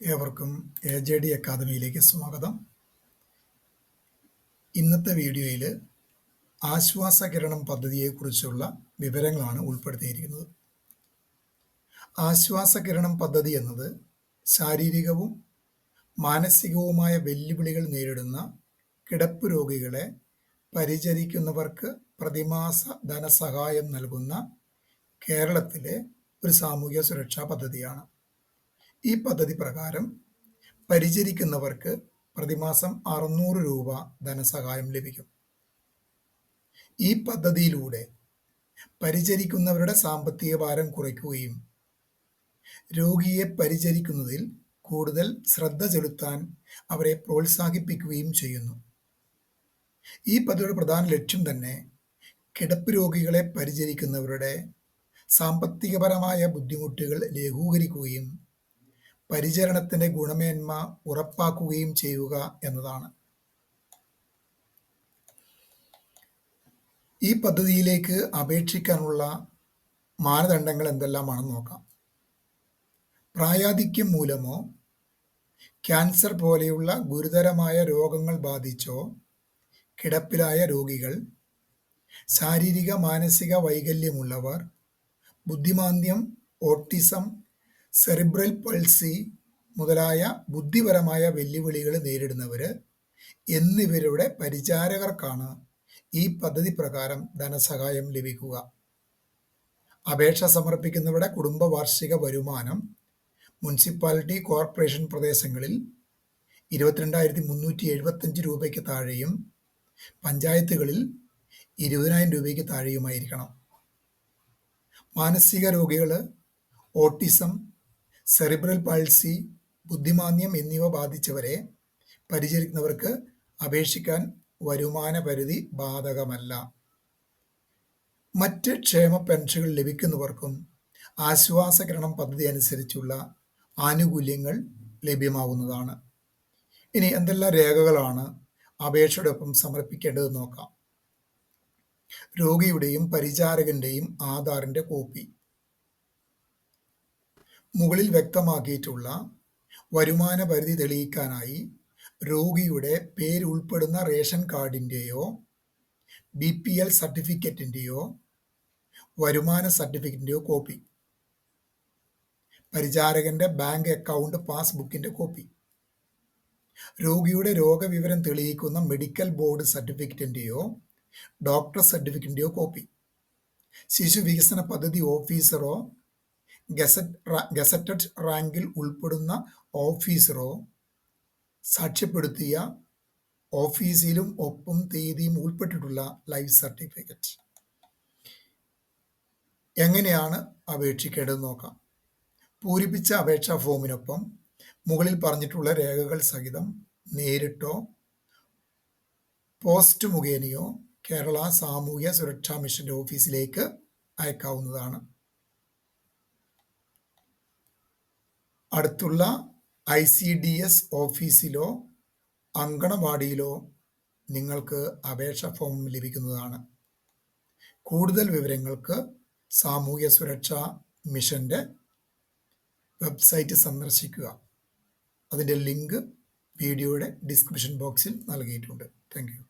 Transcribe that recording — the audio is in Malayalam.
എ ജെ ഡി അക്കാദമിയിലേക്ക് സ്വാഗതം. ഇന്നത്തെ വീഡിയോയിൽ ആശ്വാസകിരണം പദ്ധതിയെക്കുറിച്ചുള്ള വിവരങ്ങളാണ് ഉൾപ്പെടുത്തിയിരിക്കുന്നത്. ആശ്വാസകിരണം പദ്ധതി എന്നത് ശാരീരികവും മാനസികവുമായ വെല്ലുവിളികൾ നേരിടുന്ന കിടപ്പ് രോഗികളെ പരിചരിക്കുന്നവർക്ക് പ്രതിമാസ ധനസഹായം നൽകുന്ന കേരളത്തിലെ ഒരു സാമൂഹ്യ സുരക്ഷാ പദ്ധതിയാണ്. ഈ പദ്ധതി പ്രകാരം പരിചരിക്കുന്നവർക്ക് പ്രതിമാസം അറുന്നൂറ് രൂപ ധനസഹായം ലഭിക്കും. ഈ പദ്ധതിയിലൂടെ പരിചരിക്കുന്നവരുടെ സാമ്പത്തിക ഭാരം കുറയ്ക്കുകയും രോഗിയെ പരിചരിക്കുന്നതിൽ കൂടുതൽ ശ്രദ്ധ ചെലുത്താൻ അവരെ പ്രോത്സാഹിപ്പിക്കുകയും ചെയ്യുന്നു. ഈ പദ്ധതിയുടെ പ്രധാന ലക്ഷ്യം തന്നെ കിടപ്പ് രോഗികളെ പരിചരിക്കുന്നവരുടെ സാമ്പത്തികപരമായ ബുദ്ധിമുട്ടുകൾ ലഘൂകരിക്കുകയും പരിചരണത്തിന്റെ ഗുണമേന്മ ഉറപ്പാക്കുകയും ചെയ്യുക എന്നതാണ്. ഈ പദ്ധതിയിലേക്ക് അപേക്ഷിക്കാനുള്ള മാനദണ്ഡങ്ങൾ എന്തെല്ലാമാണെന്ന് നോക്കാം. പ്രായാധിക്യം മൂലമോ ക്യാൻസർ പോലെയുള്ള ഗുരുതരമായ രോഗങ്ങൾ ബാധിച്ചോ കിടപ്പിലായ രോഗികൾ ശാരീരിക മാനസിക വൈകല്യമുള്ളവർ ബുദ്ധിമാന്ദ്യം ഓട്ടിസം സെറിബ്രൽ പൾസി മുതലായ ബുദ്ധിപരമായ വെല്ലുവിളികൾ നേരിടുന്നവർ എന്നിവരുടെ പരിചാരകർക്കാണ് ഈ പദ്ധതി പ്രകാരം ധനസഹായം ലഭിക്കുക. അപേക്ഷ സമർപ്പിക്കുന്നവരുടെ കുടുംബ വാർഷിക വരുമാനം മുനിസിപ്പാലിറ്റി കോർപ്പറേഷൻ പ്രദേശങ്ങളിൽ ഇരുപത്തിരണ്ടായിരത്തി മുന്നൂറ്റി എഴുപത്തഞ്ച് രൂപയ്ക്ക് താഴെയും പഞ്ചായത്തുകളിൽ ഇരുപതിനായിരം രൂപയ്ക്ക് താഴെയുമായിരിക്കണം. മാനസിക രോഗികൾ ഓട്ടിസം സെറിബ്രൽ പാൾസി ബുദ്ധിമാന്യം എന്നിവ ബാധിച്ചവരെ പരിചരിക്കുന്നവർക്ക് അപേക്ഷിക്കാൻ വരുമാന പരിധി ബാധകമല്ല. മറ്റ് ക്ഷേമ പെൻഷനുകൾ ലഭിക്കുന്നവർക്കും ആശ്വാസകരണം പദ്ധതി അനുസരിച്ചുള്ള ആനുകൂല്യങ്ങൾ ലഭ്യമാവുന്നതാണ്. ഇനി എന്തെല്ലാം രേഖകളാണ് അപേക്ഷയുടെ ഒപ്പം സമർപ്പിക്കേണ്ടത് നോക്കാം. രോഗിയുടെയും പരിചാരകന്റെയും ആധാറിന്റെ കോപ്പി. മുകളിൽ വ്യക്തമാക്കിയിട്ടുള്ള വരുമാന പരിധി തെളിയിക്കാനായി രോഗിയുടെ പേരുൾപ്പെടുന്ന റേഷൻ കാർഡിന്റെയോ ബി പി എൽ സർട്ടിഫിക്കറ്റിന്റെയോ വരുമാന സർട്ടിഫിക്കറ്റിന്റെയോ കോപ്പി. പരിചാരകന്റെ ബാങ്ക് അക്കൗണ്ട് പാസ്ബുക്കിന്റെ കോപ്പി. രോഗിയുടെ രോഗവിവരം തെളിയിക്കുന്ന മെഡിക്കൽ ബോർഡ് സർട്ടിഫിക്കറ്റിന്റെയോ ഡോക്ടർ സർട്ടിഫിക്കറ്റിന്റെയോ കോപ്പി. ശിശു വികസന പദ്ധതി ഓഫീസറോ ഗസറ്റ് ഗസറ്റഡ് റാങ്കിൽ ഉൾപ്പെടുന്ന ഓഫീസറോ സാക്ഷ്യപ്പെടുത്തിയ ഓഫീസിലും ഒപ്പം തീയതിയും ഉൾപ്പെട്ടിട്ടുള്ള ലൈഫ് സർട്ടിഫിക്കറ്റ്. എങ്ങനെയാണ് അപേക്ഷിക്കേണ്ടത് നോക്കാം. പൂരിപ്പിച്ച അപേക്ഷാ ഫോമിനൊപ്പം മുകളിൽ പറഞ്ഞിട്ടുള്ള രേഖകൾ സഹിതം നേരിട്ടോ പോസ്റ്റ് മുഖേനയോ കേരള സാമൂഹ്യ സുരക്ഷാ മിഷന്റെ ഓഫീസിലേക്ക് അയക്കാവുന്നതാണ്. അടുത്തുള്ള ഐ സി ഡി എസ് ഓഫീസിലോ അങ്കണവാടിയിലോ നിങ്ങൾക്ക് അപേക്ഷ ഫോം ലഭിക്കുന്നതാണ്. കൂടുതൽ വിവരങ്ങൾക്ക് സാമൂഹ്യ സുരക്ഷാ മിഷന്റെ വെബ്സൈറ്റ് സന്ദർശിക്കുക. അതിന്റെ ലിങ്ക് വീഡിയോയുടെ ഡിസ്ക്രിപ്ഷൻ ബോക്സിൽ നൽകിയിട്ടുണ്ട്. താങ്ക്